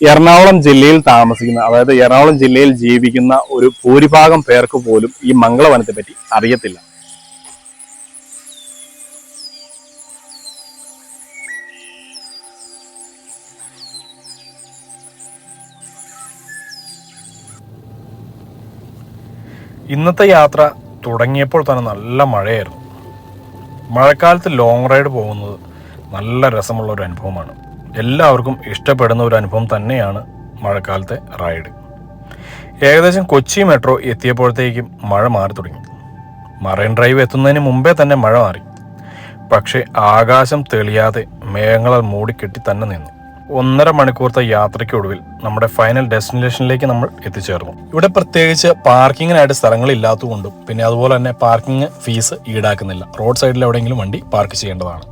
എറണാകുളം ജില്ലയിൽ താമസിക്കുന്ന അതായത് എറണാകുളം ജില്ലയിൽ ജീവിക്കുന്ന ഒരു ഭൂരിഭാഗം പേർക്ക് പോലും ഈ മംഗളവനത്തെ പറ്റി അറിയത്തില്ല. ഇന്നത്തെ യാത്ര തുടങ്ങിയപ്പോൾ തന്നെ നല്ല മഴയായിരുന്നു. മഴക്കാലത്ത് ലോങ് റൈഡ് പോകുന്നത് നല്ല രസമുള്ള ഒരു അനുഭവമാണ്. എല്ലാവർക്കും ഇഷ്ടപ്പെടുന്ന ഒരു അനുഭവം തന്നെയാണ് മഴക്കാലത്തെ റൈഡ് ഏകദേശം കൊച്ചി മെട്രോ എത്തിയപ്പോഴത്തേക്കും മഴ മാറി തുടങ്ങി. മറൈൻ ഡ്രൈവ് എത്തുന്നതിന് മുമ്പേ തന്നെ മഴ മാറി. പക്ഷേ ആകാശം തെളിയാതെ മേഘങ്ങളാൽ മൂടിക്കെട്ടി തന്നെ നിന്നു. ഒന്നര മണിക്കൂറത്തെ യാത്രയ്ക്കൊടുവിൽ നമ്മുടെ ഫൈനൽ ഡെസ്റ്റിനേഷനിലേക്ക് നമ്മൾ എത്തിച്ചേർന്നു. ഇവിടെ പ്രത്യേകിച്ച് പാർക്കിങ്ങിനായിട്ട് സ്ഥലങ്ങളില്ലാത്തതുകൊണ്ടും പിന്നെ അതുപോലെ തന്നെ പാർക്കിംഗ് ഫീസ് ഈടാക്കുന്നില്ല. റോഡ് സൈഡിൽ എവിടെയെങ്കിലും വണ്ടി പാർക്ക് ചെയ്യേണ്ടതാണ്.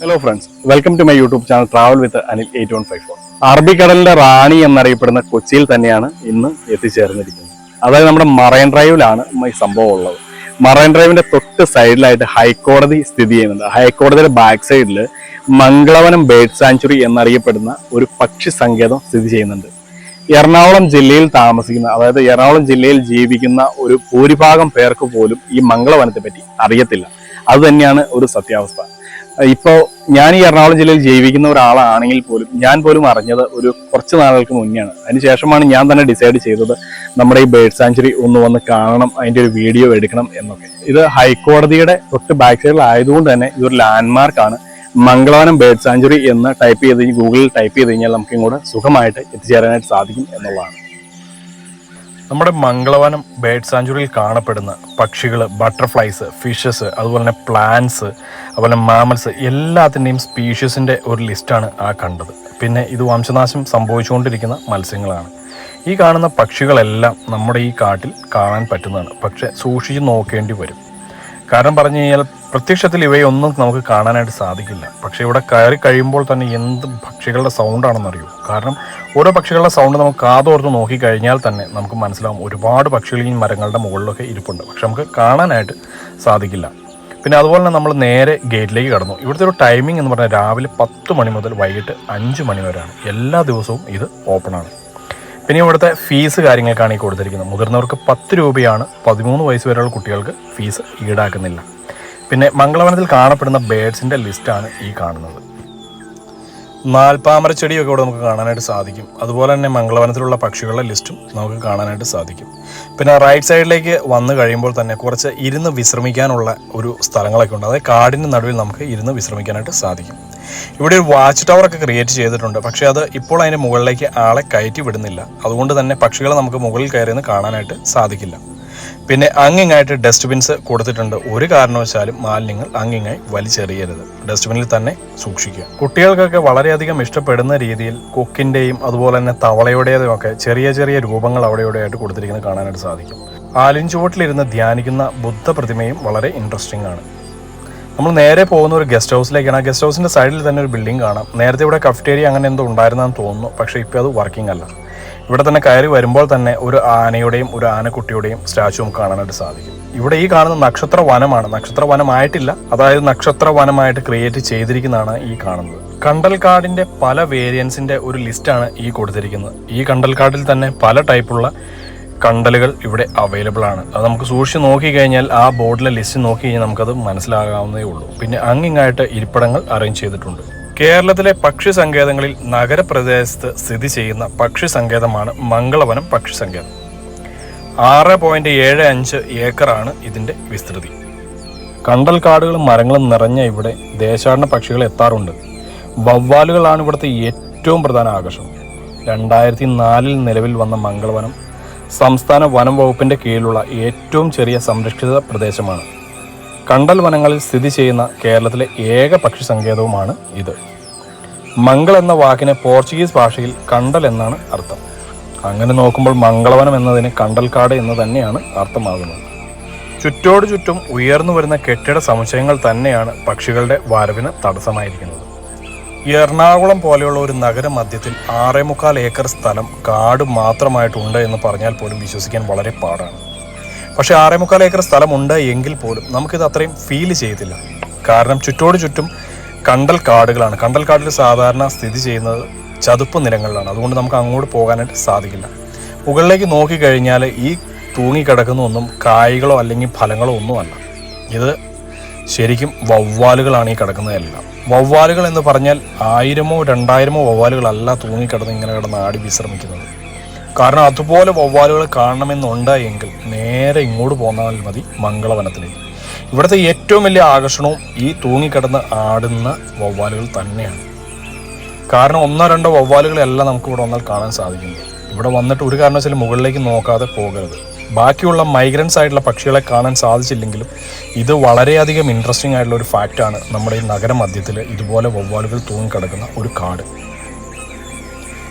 Hello friends welcome to my YouTube channel travel with Anil eight one five four അറബിക്കടലിന്റെ റാണി എന്നറിയപ്പെടുന്ന കൊച്ചിയിൽ തന്നെയാണ് ഇന്ന് എത്തിച്ചേർന്നിരിക്കുന്നത്. അതായത് നമ്മുടെ മറൈൻ ഡ്രൈവിലാണ് ഈ സംഭവം ഉള്ളത്. മറൈൻ ഡ്രൈവിന്റെ തൊട്ട് സൈഡിലായിട്ട് ഹൈക്കോടതി സ്ഥിതി ചെയ്യുന്നുണ്ട്. ഹൈക്കോടതിയുടെ ബാക്ക് സൈഡിൽ മംഗളവനം ബേഡ് സാഞ്ചുറി എന്നറിയപ്പെടുന്ന ഒരു പക്ഷി സങ്കേതം സ്ഥിതി ചെയ്യുന്നുണ്ട്. എറണാകുളം ജില്ലയിൽ താമസിക്കുന്ന അതായത് എറണാകുളം ജില്ലയിൽ ജീവിക്കുന്ന ഒരു ഭൂരിഭാഗം പേർക്ക് പോലും ഈ മംഗളവനത്തെ പറ്റി അറിയത്തില്ല. അത് തന്നെയാണ് ഒരു സത്യാവസ്ഥ. ഇപ്പോ ഞാൻ ഈ എറണാകുളം ജില്ലയിൽ ജീവിക്കുന്ന ഒരാളാണെങ്കിൽ പോലും ഞാൻ പോലും അറിഞ്ഞത് ഒരു കുറച്ച് നാളുകൾക്ക് മുന്നെയാണ്. അതിനുശേഷമാണ് ഞാൻ തന്നെ ഡിസൈഡ് ചെയ്തത് നമ്മുടെ ഈ ബേർഡ് സാഞ്ചുറി ഒന്ന് വന്ന് കാണണം അതിന്റെ ഒരു വീഡിയോ എടുക്കണം എന്നൊക്കെ. ഇത് ഹൈക്കോടതിയുടെ തൊട്ട് ബാക്ക് സൈഡിൽ ആയതുകൊണ്ട് തന്നെ ഇതൊരു ലാൻഡ്മാർക്കാണ് മംഗളവനം ബേർഡ് സാഞ്ചുറി എന്ന് ടൈപ്പ് ചെയ്ത് ഗൂഗിളിൽ ടൈപ്പ് ചെയ്ത് കഴിഞ്ഞാൽ നമുക്ക് ഇങ്ങോട്ട് സുഖമായിട്ട് എത്തിച്ചേരാനായിട്ട് സാധിക്കും എന്നുള്ളതാണ്. നമ്മുടെ മംഗളവനം ബേഡ് സാഞ്ചുറിയിൽ കാണപ്പെടുന്ന പക്ഷികൾ ബട്ടർഫ്ലൈസ് ഫിഷസ് അതുപോലെ തന്നെ പ്ലാന്റ്സ് അതുപോലെ മാമൽസ് എല്ലാത്തിന്റെയും സ്പീഷ്യസിന്റെ ഒരു ലിസ്റ്റാണ് ആ കണ്ടത്. പിന്നെ ഇത് വംശനാശം സംഭവിച്ചുകൊണ്ടിരിക്കുന്ന മത്സ്യങ്ങളാണ്. ഈ കാണുന്ന പക്ഷികളെല്ലാം നമ്മുടെ ഈ കാട്ടിൽ കാണാൻ പറ്റുന്നതാണ്. പക്ഷേ സൂക്ഷിച്ച് നോക്കേണ്ടി വരും. കാരണം പറഞ്ഞു കഴിഞ്ഞാൽ പ്രത്യക്ഷത്തിൽ ഇവയൊന്നും നമുക്ക് കാണാനായിട്ട് സാധിക്കില്ല. പക്ഷെ ഇവിടെ കയറി കഴിയുമ്പോൾ തന്നെ എന്ത് പക്ഷികളുടെ സൗണ്ടാണെന്ന് അറിയൂ കാരണം ഓരോ പക്ഷികളുടെ സൗണ്ട് നമുക്ക് കാതോർത്ത് നോക്കിക്കഴിഞ്ഞാൽ തന്നെ നമുക്ക് മനസ്സിലാവും ഒരുപാട് പക്ഷികൾ ഈ മരങ്ങളുടെ മുകളിലൊക്കെ ഇരിപ്പുണ്ട്. പക്ഷെ നമുക്ക് കാണാനായിട്ട് സാധിക്കില്ല. പിന്നെ അതുപോലെ തന്നെ നമ്മൾ നേരെ ഗേറ്റിലേക്ക് കടന്നു. ഇവിടുത്തെ ഒരു ടൈമിംഗ് എന്ന് പറഞ്ഞാൽ രാവിലെ പത്ത് മണി മുതൽ വൈകിട്ട് അഞ്ച് മണി വരെയാണ്. എല്ലാ ദിവസവും ഇത് ഓപ്പണാണ് പിന്നെ ഇവിടുത്തെ ഫീസ് കാര്യങ്ങൾക്കാണ് ഈ കൊടുത്തിരിക്കുന്നത്. മുതിർന്നവർക്ക് പത്ത് രൂപയാണ് പതിമൂന്ന് വയസ്സ് വരെയുള്ള കുട്ടികൾക്ക് ഫീസ് ഈടാക്കുന്നില്ല. പിന്നെ മംഗളവനത്തിൽ കാണപ്പെടുന്ന ബേഡ്സിന്റെ ലിസ്റ്റാണ് ഈ കാണുന്നത്. നാൽപ്പാമര ചെടിയൊക്കെ ഇവിടെ നമുക്ക് കാണാനായിട്ട് സാധിക്കും. അതുപോലെ തന്നെ മംഗളവനത്തിലുള്ള പക്ഷികളുടെ ലിസ്റ്റും നമുക്ക് കാണാനായിട്ട് സാധിക്കും. പിന്നെ റൈറ്റ് സൈഡിലേക്ക് വന്നു കഴിയുമ്പോൾ തന്നെ കുറച്ച് ഇരുന്ന് വിശ്രമിക്കാനുള്ള ഒരു സ്ഥലങ്ങളൊക്കെ ഉണ്ട്. അതായത് കാടിന്റെ നടുവിൽ നമുക്ക് ഇരുന്ന് വിശ്രമിക്കാനായിട്ട് സാധിക്കും. ഇവിടെ ഒരു വാച്ച് ടവർ ഒക്കെ ക്രിയേറ്റ് ചെയ്തിട്ടുണ്ട്. പക്ഷേ അത് ഇപ്പോൾ അതിന്റെ മുകളിലേക്ക് ആളെ കയറ്റി വിടുന്നില്ല. അതുകൊണ്ട് തന്നെ പക്ഷികളെ നമുക്ക് മുകളിൽ കയറിയെന്ന് കാണാനായിട്ട് സാധിക്കില്ല. പിന്നെ അങ്ങിങ്ങായിട്ട് ഡസ്റ്റ്ബിൻസ് കൊടുത്തിട്ടുണ്ട്. ഒരു കാരണവശാലും മാലിന്യങ്ങൾ അങ്ങിങ്ങായി വലിച്ചെറിയരുത്. ഡസ്റ്റ്ബിനിൽ തന്നെ സൂക്ഷിക്കുക. കുട്ടികൾക്കൊക്കെ വളരെയധികം ഇഷ്ടപ്പെടുന്ന രീതിയിൽ കൊക്കിന്റെയും അതുപോലെ തന്നെ തവളയുടേതും ഒക്കെ ചെറിയ ചെറിയ രൂപങ്ങൾ അവിടെയോടെയായിട്ട് കൊടുത്തിരിക്കുന്നത് കാണാനായിട്ട് സാധിക്കും. ആലിഞ്ചുവട്ടിലിരുന്ന് ധ്യാനിക്കുന്ന ബുദ്ധ പ്രതിമയും വളരെ ഇൻട്രസ്റ്റിംഗ് ആണ്. നമ്മൾ നേരെ പോകുന്ന ഒരു ഗസ്റ്റ് ഹൗസിലേക്കാണ് ആ ഗസ്റ്റ് ഹൗസിന്റെ സൈഡിൽ തന്നെ ഒരു ബിൽഡിംഗ് കാണാം. നേരത്തെ ഇവിടെ കഫ്റ്റേരിയ അങ്ങനെ എന്തോ ഉണ്ടായിരുന്നെന്ന് തോന്നുന്നു. പക്ഷേ ഇപ്പോൾ അത് വർക്കിംഗ് അല്ല. ഇവിടെ തന്നെ കയറി വരുമ്പോൾ തന്നെ ഒരു ആനയുടെയും ഒരു ആനക്കുട്ടിയുടെയും സ്റ്റാച്ചു നമുക്ക് കാണാനായിട്ട് സാധിക്കും. ഇവിടെ ഈ കാണുന്ന നക്ഷത്ര വനമാണ് നക്ഷത്ര വനമായിട്ടില്ല അതായത് നക്ഷത്ര വനമായിട്ട് ക്രിയേറ്റ് ചെയ്തിരിക്കുന്നതാണ് ഈ കാണുന്നത്. കണ്ടൽക്കാടിന്റെ പല വേരിയൻസിന്റെ ഒരു ലിസ്റ്റാണ് ഈ കൊടുത്തിരിക്കുന്നത്. ഈ കണ്ടൽക്കാടിൽ തന്നെ പല ടൈപ്പുള്ള കണ്ടലുകൾ ഇവിടെ അവൈലബിൾ ആണ്. അത് നമുക്ക് സൂക്ഷിച്ച് നോക്കി കഴിഞ്ഞാൽ ആ ബോർഡിലെ ലിസ്റ്റ് നോക്കി കഴിഞ്ഞാൽ നമുക്കത് മനസ്സിലാകാവുന്നതേ ഉള്ളൂ. പിന്നെ അങ്ങിങ്ങായിട്ട് ഇരിപ്പിടങ്ങൾ അറേഞ്ച് ചെയ്തിട്ടുണ്ട്. കേരളത്തിലെ പക്ഷി സങ്കേതങ്ങളിൽ നഗരപ്രദേശത്ത് സ്ഥിതി ചെയ്യുന്ന പക്ഷി സങ്കേതമാണ് മംഗളവനം പക്ഷി സങ്കേതം ആറ് പോയിന്റ് ഏഴ് അഞ്ച് ഏക്കറാണ് ഇതിന്റെ വിസ്തൃതി. കണ്ടൽ കാടുകളും മരങ്ങളും നിറഞ്ഞ ഇവിടെ ദേശാടന പക്ഷികൾ എത്താറുണ്ട്. വവ്വാലുകളാണ് ഇവിടുത്തെ ഏറ്റവും പ്രധാന ആകർഷണം. രണ്ടായിരത്തി നാലിൽ നിലവിൽ വന്ന മംഗളവനം സംസ്ഥാന വനം വകുപ്പിന്റെ കീഴിലുള്ള ഏറ്റവും ചെറിയ സംരക്ഷിത പ്രദേശമാണ്. കണ്ടൽ വനങ്ങളിൽ സ്ഥിതി ചെയ്യുന്ന കേരളത്തിലെ ഏക പക്ഷി സങ്കേതവുമാണ് ഇത്. മംഗൾ എന്ന വാക്കിനെ പോർച്ചുഗീസ് ഭാഷയിൽ കണ്ടൽ എന്നാണ് അർത്ഥം. അങ്ങനെ നോക്കുമ്പോൾ മംഗളവനം എന്നതിന് കണ്ടൽക്കാട് എന്ന് തന്നെയാണ് അർത്ഥമാകുന്നത്. ചുറ്റോട് ചുറ്റും ഉയർന്നു വരുന്ന കെട്ടിട സമുച്ചയങ്ങൾ തന്നെയാണ് പക്ഷികളുടെ വരവിന് തടസ്സമായിരിക്കുന്നത്. എറണാകുളം പോലെയുള്ള ഒരു നഗരമധ്യത്തിൽ ആറേ മുക്കാൽ ഏക്കർ സ്ഥലം കാട് മാത്രമായിട്ടുണ്ട് എന്ന് പറഞ്ഞാൽ പോലും വിശ്വസിക്കാൻ വളരെ പാടാണ്. പക്ഷേ ആറേ മുക്കാൽ ഏക്കർ സ്ഥലമുണ്ട് എങ്കിൽ പോലും നമുക്കിത് അത്രയും ഫീൽ ചെയ്യത്തില്ല. കാരണം ചുറ്റോട് ചുറ്റും കണ്ടൽ കാടുകളാണ്. കണ്ടൽ കാടിൽ സാധാരണ സ്ഥിതി ചെയ്യുന്നത് ചതുപ്പ് നിലങ്ങളിലാണ്. അതുകൊണ്ട് നമുക്ക് അങ്ങോട്ട് പോകാനായിട്ട് സാധിക്കില്ല. മുകളിലേക്ക് നോക്കിക്കഴിഞ്ഞാൽ ഈ തൂങ്ങിക്കിടക്കുന്ന ഒന്നും കായ്കളോ അല്ലെങ്കിൽ ഫലങ്ങളോ ഒന്നുമല്ല ഇത് ശരിക്കും വവ്വാലുകളാണ് ഈ കിടക്കുന്നതെല്ലാം. വവ്വാലുകൾ എന്ന് പറഞ്ഞാൽ ആയിരമോ രണ്ടായിരമോ വവ്വാലുകളല്ല തൂങ്ങിക്കിടന്ന് ഇങ്ങനെ കിടന്ന് ആടി വിശ്രമിക്കുന്നത്. കാരണം അതുപോലെ വവ്വാലുകളെ കാണണമെന്നുണ്ട് എങ്കിൽ നേരെ ഇങ്ങോട്ട് പോന്നാൽ മതി മംഗളവനത്തിലേക്ക്. ഇവിടുത്തെ ഏറ്റവും വലിയ ആകർഷണവും ഈ തൂങ്ങിക്കിടന്ന് ആടുന്ന വവ്വാലുകൾ തന്നെയാണ്. കാരണം ഒന്നോ രണ്ടോ വവ്വാലുകളെല്ലാം നമുക്ക് ഇവിടെ വന്നാൽ കാണാൻ സാധിക്കുന്നു ഇവിടെ വന്നിട്ട് ഒരു കാരണവശാലും മുകളിലേക്ക് നോക്കാതെ പോകരുത്. ബാക്കിയുള്ള മൈഗ്രൻസ് ആയിട്ടുള്ള പക്ഷികളെ കാണാൻ സാധിച്ചില്ലെങ്കിലും ഇത് വളരെയധികം ഇൻട്രസ്റ്റിംഗ് ആയിട്ടുള്ള ഒരു ഫാക്റ്റാണ് നമ്മുടെ ഈ നഗരമധ്യത്തിൽ ഇതുപോലെ വവ്വാലുകൾ തൂങ്ങിക്കിടക്കുന്ന ഒരു കാട്.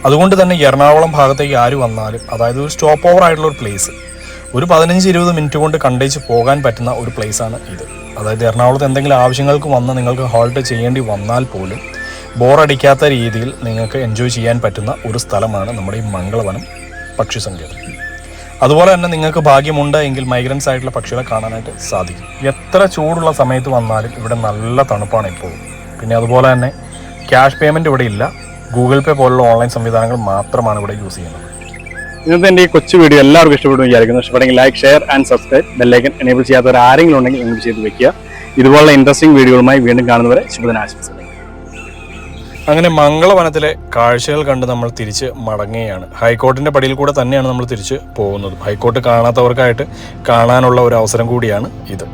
അതുകൊണ്ട് തന്നെ എറണാകുളം ഭാഗത്തേക്ക് ആര് വന്നാലും അതായത് ഒരു സ്റ്റോപ്പ് ഓവർ ആയിട്ടുള്ള ഒരു പ്ലേസ് ഒരു പതിനഞ്ച് ഇരുപത് മിനിറ്റ് കൊണ്ട് കണ്ടേച്ച് പോകാൻ പറ്റുന്ന ഒരു പ്ലേസ് ആണ് ഇത്. അതായത് എറണാകുളത്ത് എന്തെങ്കിലും ആവശ്യങ്ങൾക്ക് വന്ന് നിങ്ങൾക്ക് ഹോൾട്ട് ചെയ്യേണ്ടി വന്നാൽ പോലും ബോറടിക്കാത്ത രീതിയിൽ നിങ്ങൾക്ക് എൻജോയ് ചെയ്യാൻ പറ്റുന്ന ഒരു സ്ഥലമാണ് നമ്മുടെ ഈ മംഗളവനം പക്ഷി സങ്കേതം അതുപോലെ തന്നെ നിങ്ങൾക്ക് ഭാഗ്യമുണ്ട് എങ്കിൽ മൈഗ്രൻസ് ആയിട്ടുള്ള പക്ഷികളെ കാണാനായിട്ട് സാധിക്കും. എത്ര ചൂടുള്ള സമയത്ത് വന്നാലും ഇവിടെ നല്ല തണുപ്പാണ് ഇപ്പോഴും. പിന്നെ അതുപോലെ തന്നെ ക്യാഷ് പേയ്മെന്റ് ഇവിടെ ഇല്ല. ഗൂഗിൾ പേ പോലുള്ള ഓൺലൈൻ സംവിധാനങ്ങൾ മാത്രമാണ് ഇവിടെ യൂസ് ചെയ്യുന്നത്. ഇന്നത്തെ എന്റെ ഈ കൊച്ചു വീഡിയോ എല്ലാവർക്കും ഇഷ്ടപ്പെടും വിചാരിക്കുന്നു. ഇഷ്ടപ്പെടുമെങ്കിൽ like share and subscribe bell icon enable ചെയ്യാത്തവർ ആരെങ്കിലും ഉണ്ടെങ്കിൽ എനേബിൾ ചെയ്ത് വെക്കുക. ഇതുപോലുള്ള ഇൻട്രസ്റ്റിംഗ് വീഡിയോകളുമായി വീണ്ടും കാണുന്നവരെ ശുഭദിന ആശംസകൾ അങ്ങനെ മംഗളവനത്തിലെ കാഴ്ചകൾ കണ്ട് നമ്മൾ തിരിച്ച് മടങ്ങുകയാണ്. ഹൈക്കോർട്ടിന്റെ പടിയിൽ കൂടെ തന്നെയാണ് നമ്മൾ തിരിച്ച് പോകുന്നത്. ഹൈക്കോർട്ട് കാണാത്തവർക്കായിട്ട് കാണാനുള്ള ഒരു അവസരം കൂടിയാണ് ഇത്.